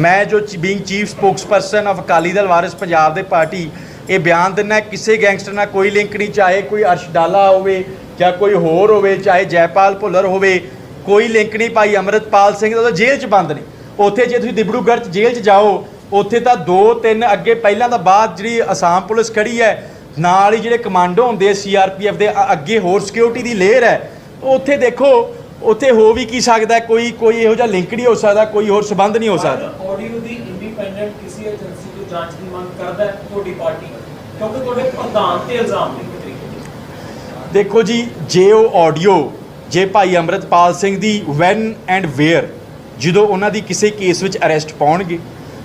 ਮੈਂ ਜੋ being chief spokesperson of Akali Dal, Waris Punjab ਦੇ ਪਾਰਟੀ, ਇਹ ਬਿਆਨ ਦਿੰਦਾ ਕਿਸੇ ਗੈਂਗਸਟਰ ਨਾਲ ਕੋਈ ਲਿੰਕ ਨਹੀਂ, ਚਾਹੇ ਕੋਈ ਅਰਸ਼ ਡਾਲਾ ਹੋਵੇ ਜਾਂ ਕੋਈ ਹੋਰ ਹੋਵੇ, ਚਾਹੇ ਜੈਪਾਲ ਭੁੱਲਰ ਹੋਵੇ, ਕੋਈ ਲਿੰਕ ਨਹੀਂ ਭਾਈ, ਅੰਮ੍ਰਿਤਪਾਲ ਸਿੰਘ ਦਾ ਤਾਂ ਜੇਲ੍ਹ 'ਚ ਬੰਦ ਨੇ। ਉੱਥੇ ਜੇ ਤੁਸੀਂ ਦਿਬੜੂਗੜ੍ਹ 'ਚ ਜੇਲ੍ਹ 'ਚ ਜਾਓ, ਉੱਥੇ ਤਾਂ ਦੋ ਤਿੰਨ ਅੱਗੇ ਪਹਿਲਾਂ ਤਾਂ ਬਾਅਦ ਜਿਹੜੀ ਅਸਾਮ ਪੁਲਿਸ ਖੜੀ ਹੈ, ਨਾਲ ਹੀ ਜਿਹੜੇ ਕਮਾਂਡੋ ਹੁੰਦੇ ਆ ਸੀਆਰਪੀਐਫ ਦੇ ਅੱਗੇ ਹੋਰ ਸਿਕਿਉਰਿਟੀ ਦੀ ਲੇਅਰ ਹੈ, ਉੱਥੇ ਦੇਖੋ ਉੱਥੇ ਹੋ ਵੀ ਕੀ ਸਕਦਾ ਕੋਈ ਕੋਈ ਇਹੋ ਜਿਹਾ ਲਿੰਕ ਨਹੀਂ ਹੋ ਸਕਦਾ ਕੋਈ ਹੋਰ ਸਬੰਧ ਨਹੀਂ ਹੋ ਸਕਦਾ ਆਡੀਓ ਦੀ ਇੰਡੀਪੈਂਡੈਂਟ ਕਿਸੇ ਏਜੰਸੀ ਤੋਂ ਜਾਂਚ ਦੀ ਮੰਗ ਕਰਦਾ ਹੈ ਤੁਹਾਡੀ ਪਾਰਟੀ ਕਿਉਂਕਿ ਤੁਹਾਡੇ ਪ੍ਰਧਾਨ ਤੇ ਇਲਜ਼ਾਮ ਨੇ ਇੱਕ ਤਰੀਕੇ ਨਾਲ। ਦੇਖੋ ਜੀ ਜੇ ਉਹ ਆਡੀਓ ਜੇ ਭਾਈ ਅੰਮ੍ਰਿਤਪਾਲ ਸਿੰਘ ਦੀ ਵੈਨ ਐਂਡ ਵੇਅਰ ਜਦੋਂ ਉਹਨਾਂ ਦੀ ਕਿਸੇ ਕੇਸ ਵਿੱਚ ਅਰੈਸਟ ਪਾਉਣਗੇ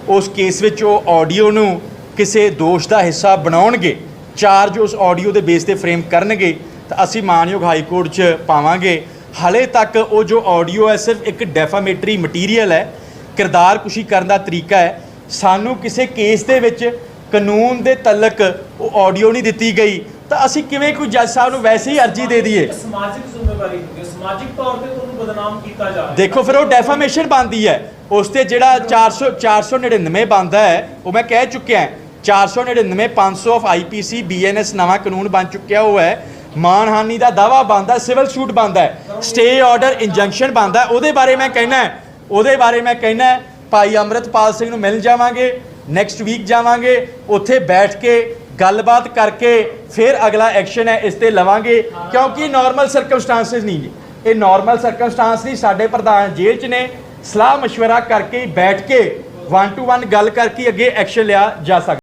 ਉਸ ਕੇਸ ਵਿੱਚ ਉਹ ਆਡੀਓ ਨੂੰ ਕਿਸੇ ਦੋਸ਼ ਦਾ ਹਿੱਸਾ ਬਣਾਉਣਗੇ ਚਾਰਜ ਉਸ ਆਡੀਓ ਦੇ ਬੇਸ ਤੇ ਫਰੇਮ ਕਰਨਗੇ ਤਾਂ ਅਸੀਂ ਮਾਨਯੋਗ ਹਾਈ ਕੋਰਟ 'ਚ ਪਾਵਾਂਗੇ ਹਲੇ ਤੱਕ ਉਹ ਜੋ ਆਡੀਓ ਹੈ ਸਿਰਫ ਇੱਕ ਡੈਫਾਮੇਟਰੀ ਮਟੀਰੀਅਲ ਹੈ। ਕਿਰਦਾਰ ਕੁਸ਼ੀ ਕਰਨ ਦਾ ਤਰੀਕਾ ਹੈ। ਸਾਨੂੰ ਕਿਸੇ ਕੇਸ ਦੇ ਵਿੱਚ ਕਾਨੂੰਨ ਦੇ ਤਲਕ ਉਹ ਆਡੀਓ ਨਹੀਂ ਦਿੱਤੀ ਗਈ। ਤਾਂ ਅਸੀਂ ਕਿਵੇਂ ਕੋਈ ਜੱਜ ਸਾਹਿਬ ਨੂੰ ਵੈਸੇ ਹੀ ਅਰਜੀ ਦੇ ਦਈਏ? ਸਮਾਜਿਕ ਜ਼ਿੰਮੇਵਾਰੀ ਹੁੰਦੀ ਹੈ। ਸਮਾਜਿਕ ਤੌਰ ਤੇ ਤੁਹਾਨੂੰ ਬਦਨਾਮ ਕੀਤਾ ਜਾ ਰਿਹਾ ਦੇਖੋ ਫਿਰ ਉਹ ਡੈਫਾਮੇਸ਼ਨ ਬਣਦੀ ਹੈ। ਉਸ ਤੇ ਜਿਹੜਾ 400 499 ਬਣਦਾ ਹੈ ਉਹ ਮੈਂ ਕਹਿ ਚੁੱਕਿਆ ਹਾਂ। 499 500 ਆਫ ਆਈਪੀਸੀ ਬੀਐਨਐਸ ਨਵਾਂ ਕਾਨੂੰਨ ਬਣ ਚੁੱਕਿਆ ਉਹ ਹੈ। ਮਾਨਹਾਨੀ ਦਾ ਦਾਵਾ ਬਣਦਾ ਸਿਵਲ ਸੂਟ ਬਣਦਾ ਹੈ ਸਟੇ ਆਰਡਰ ਇੰਜੰਕਸ਼ਨ ਬਣਦਾ ਹੈ। ਉਹਦੇ ਬਾਰੇ ਮੈਂ ਕਹਿਣਾ ਹੈ ਉਹਦੇ ਬਾਰੇ ਮੈਂ ਕਹਿਣਾ ਹੈ ਭਾਈ ਅੰਮ੍ਰਿਤਪਾਲ ਸਿੰਘ ਨੂੰ ਮਿਲ ਜਾਵਾਂਗੇ ਨੈਕਸਟ ਵੀਕ ਜਾਵਾਂਗੇ ਉੱਥੇ ਬੈਠ ਕੇ ਗੱਲਬਾਤ ਕਰਕੇ ਫਿਰ ਅਗਲਾ ਐਕਸ਼ਨ ਹੈ ਇਸ ਤੇ ਲਵਾਂਗੇ ਕਿਉਂਕਿ ਨਾਰਮਲ ਸਰਕਮਸਟੈਂਸਸ ਨਹੀਂ ਜੀ ਇਹ ਨਾਰਮਲ ਸਰਕਮਸਟੈਂਸ ਨਹੀਂ ਸਾਡੇ ਪ੍ਰਧਾਨ ਜੇਲ੍ਹ 'ਚ ਨੇ ਸਲਾਹ مشورہ ਕਰਕੇ ਹੀ ਬੈਠ ਕੇ ਵਨ ਟੂ ਵਨ ਗੱਲ ਕਰਕੇ ਅੱਗੇ ਐਕਸ਼ਨ ਲਿਆ ਜਾ ਸਕਦਾ